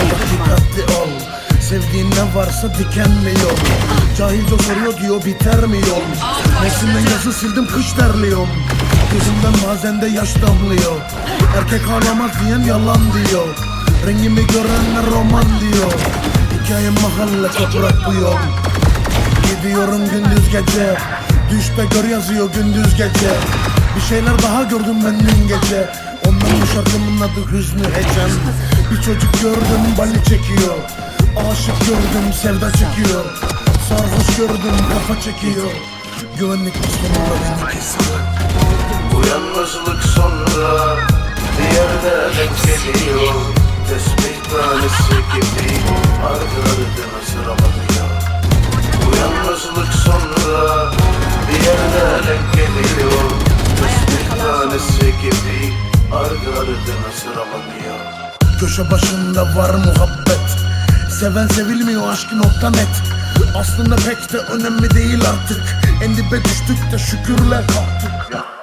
dikkatli ol. Sevdiğin ne varsa dikenli yol Cahilce soruyor diyor biter mi yol? Mevsimden yazı sildim kış terliyorum Gözümden bazen de yaş damlıyor. Erkek ağlamaz diyen yalan diyor. Rengimi görenler roman diyor. Hikayem mahalle toprak bu yol Gidiyorum gündüz gece. Düşte gör yazıyor gündüz gece. Bir şeyler daha gördüm ben dün gece. Ondan bu şarkımın adı Hüznü Hecem Bir çocuk gördüm bali çekiyor. Aşık gördüm sevda çekiyor. Sarhoş gördüm kafa çekiyor. Güvenlik musluğunda beni kesiyor Bu yalnızlık sonra bir yerde denk geliyor. Tesbih tanesi gibi ardı ardına sıralanıyor Bu yalnızlık sonra bir yerde denk geliyor. Tesbih tanesi gibi ardı ardına sıralanıyor Köşe başında var muhabbet. Seven sevilmiyor aşk nokta net. Aslında pek de önemli değil artık. En dibe düştük de şükürle kalktık